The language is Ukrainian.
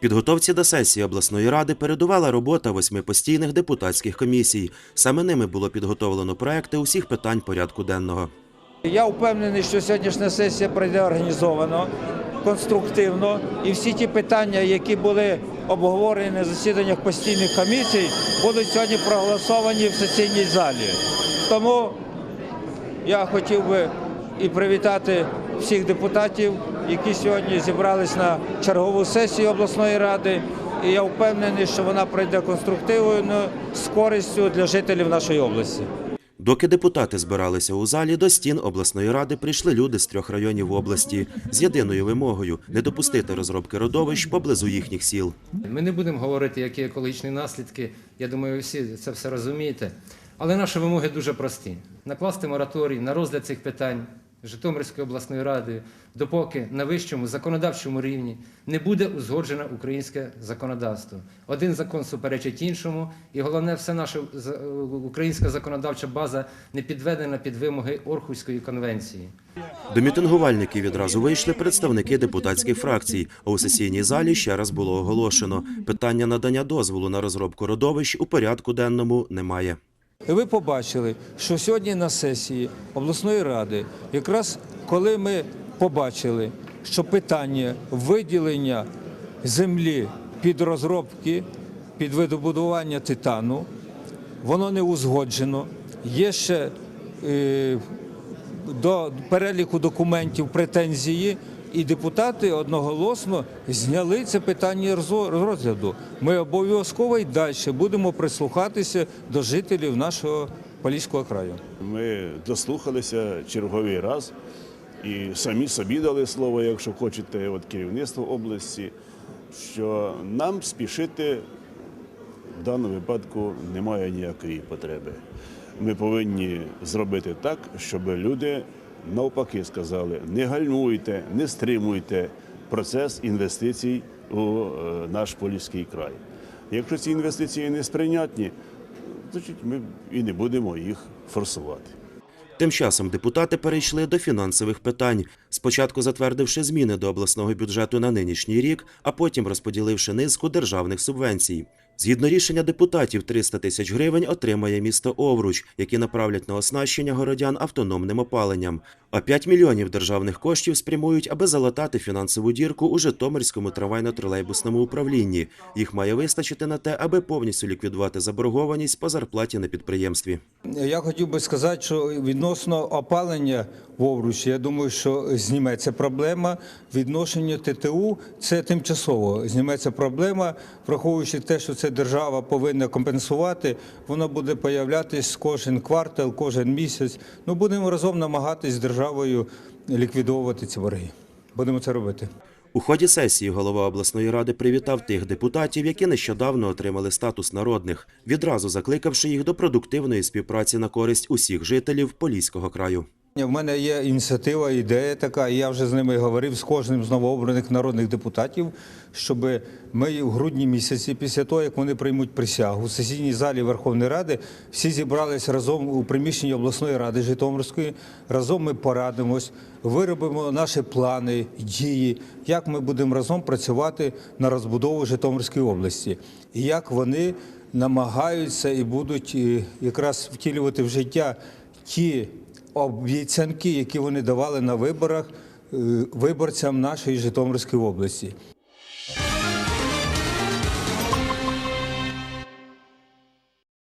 Підготовці до сесії обласної ради передувала робота восьми постійних депутатських комісій. Саме ними було підготовлено проекти усіх питань порядку денного. Я впевнений, що сьогоднішня сесія пройде організовано, конструктивно, і всі ті питання, які були обговорені на засіданнях постійних комісій, будуть сьогодні проголосовані в сесійній залі. Тому я хотів би і привітати всіх депутатів, які сьогодні зібрались на чергову сесію обласної ради. І я впевнений, що вона пройде конструктивно з користю для жителів нашої області. Доки депутати збиралися у залі, до стін обласної ради прийшли люди з трьох районів області з єдиною вимогою не допустити розробки родовищ поблизу їхніх сіл. Ми не будемо говорити, які екологічні наслідки. Я думаю, ви всі це все розумієте. Але наші вимоги дуже прості: накласти мораторій на розгляд цих питань Житомирської обласної ради, допоки на вищому законодавчому рівні не буде узгоджено українське законодавство. Один закон суперечить іншому, і головне, все наша за- українська законодавча база не підведена під вимоги Орхуської конвенції. До мітингувальників відразу вийшли представники депутатських фракцій. А у сесійній залі ще раз було оголошено: питання надання дозволу на розробку родовищ у порядку денному немає. Ви побачили, що сьогодні на сесії обласної ради, якраз коли ми побачили, що питання виділення землі під розробки, під видобудування титану, воно не узгоджено. Є ще е, до переліку документів претензії, і депутати одноголосно зняли це питання розгляду. Ми обов'язково і далі будемо прислухатися до жителів нашого Поліського краю. Ми дослухалися черговий раз і самі собі дали слово, якщо хочете, от керівництво області, що нам спішити в даному випадку немає ніякої потреби. Ми повинні зробити так, щоб люди навпаки сказали: не гальмуйте, не стримуйте процес інвестицій у е, наш Поліський край. Якщо ці інвестиції не сприйнятні, значить ми і не будемо їх форсувати. Тим часом депутати перейшли до фінансових питань, спочатку затвердивши зміни до обласного бюджету на нинішній рік, а потім розподіливши низку державних субвенцій. Згідно рішення депутатів, 300 тисяч гривень отримає місто Овруч, які направлять на оснащення городян автономним опаленням. А 5 мільйонів державних коштів спрямують, аби залатати фінансову дірку у Житомирському трамвайно-тролейбусному управлінні. Їх має вистачити на те, аби повністю ліквідувати заборгованість по зарплаті на підприємстві. Я хотів би сказати, що відносно опалення в Овручі, я думаю, що зніметься проблема. Відношення ТТУ це тимчасово. Зніметься проблема, враховуючи те, що це держава повинна компенсувати, воно буде появлятись кожен квартал, кожен місяць. Ну будемо разом намагатись з державою ліквідовувати ці борги. Будемо це робити. У ході сесії голова обласної ради привітав тих депутатів, які нещодавно отримали статус народних, відразу закликавши їх до продуктивної співпраці на користь усіх жителів Поліського краю. В мене є ініціатива, ідея така, і я вже з ними говорив з кожним з новообраних народних депутатів, щоб ми в грудні місяці, після того як вони приймуть присягу в сесійній залі Верховної Ради, всі зібрались разом у приміщенні обласної ради Житомирської. Разом ми порадимось, виробимо наші плани, дії, як ми будемо разом працювати на розбудову Житомирської області, і як вони намагаються і будуть е, якраз втілювати в життя ті обіцянки, які вони давали на виборах е, виборцям нашої Житомирської області.